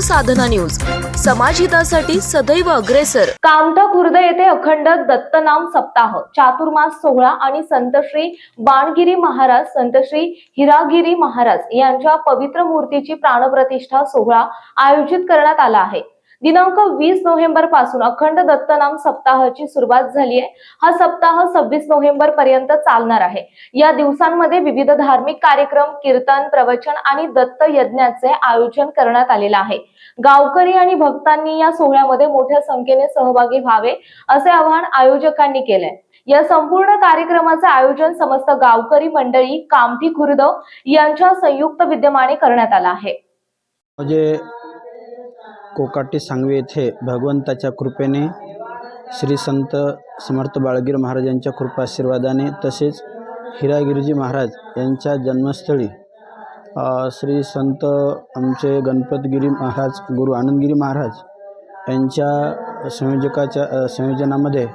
साधना news. समाजहितासाठी सदैव अग्रेसर. कामठा खुर्द येथे अखंड दत्तनाम सप्ताह. चातुर्मास सोहळा आणि संतश्री बाणगिरी महाराज संतश्री हिरागिरी महाराज यांच्या पवित्र मूर्तीची प्राणप्रतिष्ठा सोहळा आयोजित करण्यात आला आहे. दिनांक वीस नोव्हेंबरपासून अखंड दत्तनाम सप्ताहाची सुरुवात झाली आहे. हा सप्ताह सव्वीस नोव्हेंबर पर्यंत चालणार आहे. या दिवसांमध्ये विविध धार्मिक कार्यक्रम कीर्तन प्रवचन आणि दत्त यज्ञाचे आयोजन करण्यात आलेलं आहे. गावकरी आणि भक्तांनी या सोहळ्यामध्ये मोठ्या संख्येने सहभागी व्हावे असे आवाहन आयोजकांनी केलंय. या संपूर्ण कार्यक्रमाचे आयोजन समस्त गावकरी मंडळी कामठी खुर्द यांच्या संयुक्त विद्यमाने करण्यात आलं आहे. म्हणजे कोकाटी सांगवी येथे भगवंताच्या कृपेने श्री संत समर्थ बाळगीर महाराजांच्या कृपाशीर्वादाने तसेच हिरागिरीजी महाराज यांच्या जन्मस्थळी श्री संत आमचे गणपतगिरी महाराज गुरु आनंदगिरी महाराज यांच्या संयोजकाच्या संयोजनामध्ये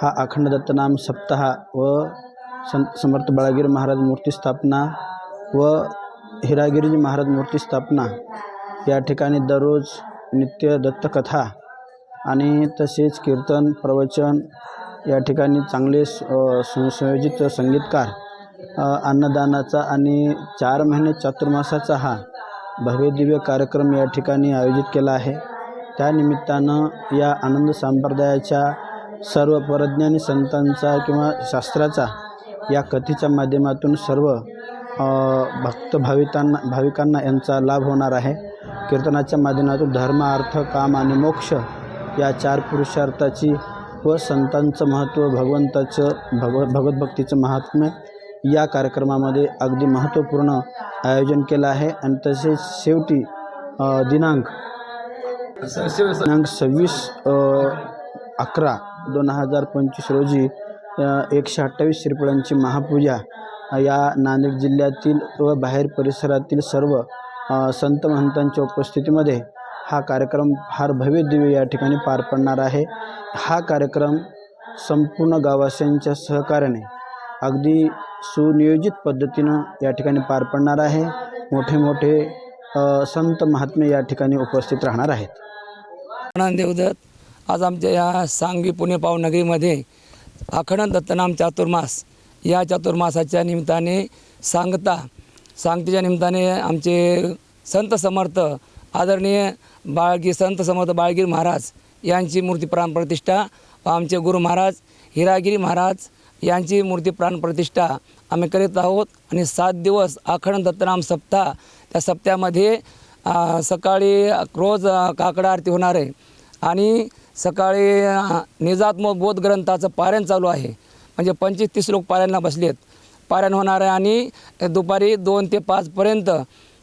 हा अखंड दत्तनाम सप्ताह व संत समर्थ बाळगीर महाराज मूर्ती स्थापना व हिरागिरीजी महाराज मूर्ती स्थापना या ठिकाणी दररोज नित्य दत्तकथा आणि तसेच कीर्तन प्रवचन या ठिकाणी चांगले स- सुसंयोजित संगीतकार अन्नदानाचा आणि चार महिने चातुर्मासाचा हा भव्यदिव्य कार्यक्रम या ठिकाणी आयोजित केला आहे. त्यानिमित्तानं या आनंद संप्रदायाच्या सर्व परज्ञानी संतांचा किंवा शास्त्राचा या कथेच्या माध्यमातून सर्व भक्त भाविकांना भाविकांना यांचा लाभ होणार आहे. कीर्तनाच्या माध्यमातून धर्म अर्थ काम आणि मोक्ष या चार पुरुषार्थाची व संतांचं महत्त्व भगवंताचं भगव भगवतभक्तीचं महात्म्य या कार्यक्रमामध्ये अगदी महत्त्वपूर्ण आयोजन केलं आहे. आणि तसेच शेवटी दिनांक दिनांक सव्वीस अकरा दोन हजार पंचवीस रोजी एकशे अठ्ठावीस श्रीफळांची महापूजा या नांदेड जिल्ह्यातील व बाहेर परिसरातील सर्व संत महंतांच्या उपस्थितीमध्ये हा कार्यक्रम फार भव्य दिव्य या ठिकाणी पार पडणार आहे. हा कार्यक्रम संपूर्ण गावास्यांच्या सहकार्याने अगदी सुनियोजित पद्धतीनं या ठिकाणी पार पडणार आहे. मोठे मोठे संत महात्मे या ठिकाणी उपस्थित राहणार आहेत. आनंद देवदत्त आज आमच्या या सांगवी पुणे पावनगरीमध्ये अखंड दत्तनाम चातुर्मास या चातुर्मासाच्या निमित्ताने सांगता सांगतेच्या निमित्ताने आमचे संत समर्थ आदरणीय बाळगी संत समर्थ बाळगीर महाराज यांची मूर्ती प्राणप्रतिष्ठा व आमचे गुरु महाराज हिरागिरी महाराज यांची मूर्ती प्राणप्रतिष्ठा आम्ही करीत आहोत. आणि सात दिवस आखंड दत्तनाम सप्ताह त्या सप्त्यामध्ये सकाळी रोज काकडा आरती होणार आहे. आणि सकाळी निजात्मक बोध ग्रंथाचं पारायण चालू आहे. म्हणजे पंचवीस तीस लोक पारायणला बसलेत. पारायण होणार आहे आणि दुपारी दोन ते पाचपर्यंत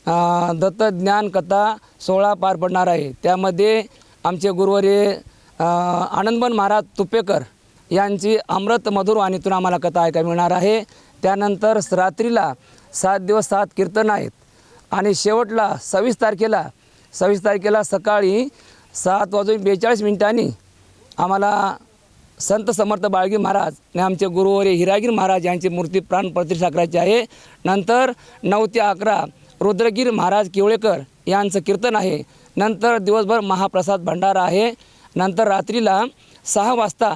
दत्तज्ञान दत्त ज्ञान कथा सोहळा पार पडणार आहे. त्यामध्ये आमचे गुरुवारी आनंदबन महाराज तुपेकर यांची अमृत मधुर वाणीतून आम्हाला कथा ऐकायला मिळणार आहे. त्यानंतर रात्रीला सात दिवस सात कीर्तन आहेत आणि शेवटला सव्वीस तारखेला सव्वीस तारखेला सकाळी सात वाजून बेचाळीस मिनिटांनी आम्हाला संत समर्थ बाळगी महाराज आणि आमचे गुरुवारी हिरागीर महाराज यांची मूर्ती प्राण प्रतिष्ठा करायची आहे. नंतर नऊ ते अकरा रुद्रगीर महाराज केवळेकर यांचं कीर्तन आहे. नंतर दिवसभर महाप्रसाद भंडारा आहे. नंतर रात्रीला सहा वाजता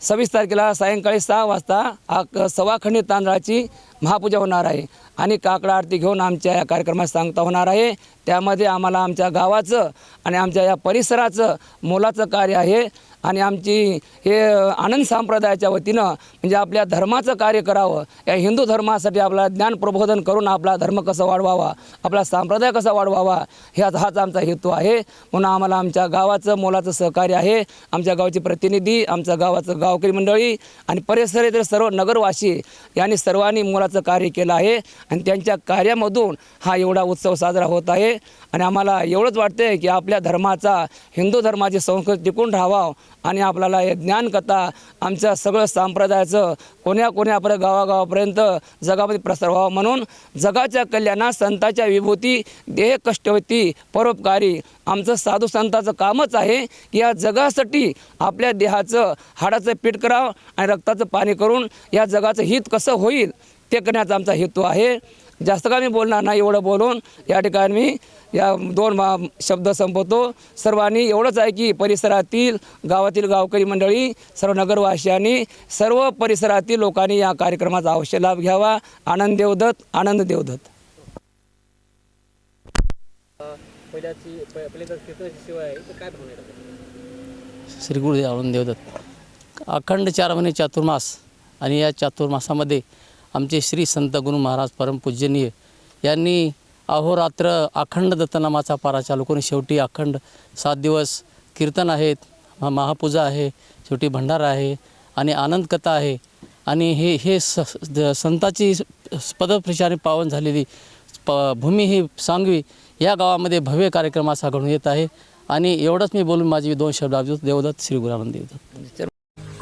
सव्वीस तारखेला सायंकाळी सहा वाजता आक सवाखंडी तांदळाची महापूजा होणार आहे. आणि काकडा आरती घेऊन आमच्या या कार्यक्रमात सांगता होणार आहे. त्यामध्ये आम्हाला आमच्या गावाचं आणि आमच्या या परिसराचं मोलाचं कार्य आहे. आणि आमची हे आनंद संप्रदायाच्या वतीनं म्हणजे आपल्या धर्माचं कार्य करावं या हिंदू धर्मासाठी आपला ज्ञान प्रबोधन करून आपला धर्म कसा वाढवावा आपला संप्रदाय कसा वाढवावा ह्याच हाच आमचा हेतू आहे. म्हणून आम्हाला आमच्या गावाचं मोलाचं सहकार्य आहे. आमच्या गावचे प्रतिनिधी आमच्या गावाचं गावकरी मंडळी आणि परिसर सर्व नगरवासी यांनी सर्वांनी मोलाचं कार्य केलं आहे. आणि त्यांच्या कार्यामधून हा एवढा उत्सव साजरा होत आहे. आणि आम्हाला एवढंच वाटतं की आपल्या धर्माचा हिंदू धर्माची संस्कृती टिकून राहावा आणि आपल्याला हे ज्ञानकथा आमच्या सगळं संप्रदायाचं कोण्या कोण्यापर्यंत गावागावापर्यंत जगामध्ये प्रसार व्हावा म्हणून जगाच्या कल्याणात संताच्या विभूती देह कष्टवती परोपकारी आमचं साधू संताचं कामच आहे. की या जगासाठी आपल्या देहाचं हाडाचं पीठ करावं आणि रक्ताचं पाणी करून या जगाचं हित कसं होईल ते करण्याचा आमचा हेतू आहे. जास्त का मी बोलणार नाही एवढं बोलून या ठिकाणी मी या दोन मा शब्द संपवतो. सर्वांनी एवढंच आहे की परिसरातील गावातील गावकरी मंडळी सर्व नगरवासियांनी सर्व परिसरातील लोकांनी या कार्यक्रमाचा अवश्य लाभ घ्यावा. आनंद देवदत्त आनंद देवदत्त. श्री गुरुदेव आनंद देवदत्त. अखंड चार महिने चातुर्मास आणि या चातुर्मासामध्ये आमचे श्री संत गुरु महाराज परमपूजनीय यांनी अहोरात्र अखंड दत्तनामाचा पारा चालू करून शेवटी अखंड सात दिवस कीर्तन आहेत महापूजा आहे शेवटी भंडारा आहे आणि आनंद कथा आहे. आणि हे हे स संताची पदप्रचारे पावन झालेली प भूमी ही सांगवी या गावामध्ये भव्य कार्यक्रम असा घडून येत आहे. आणि एवढंच मी बोलून माझी दोन शब्द देवदत्त श्री गुरुनानंद देवदत्त.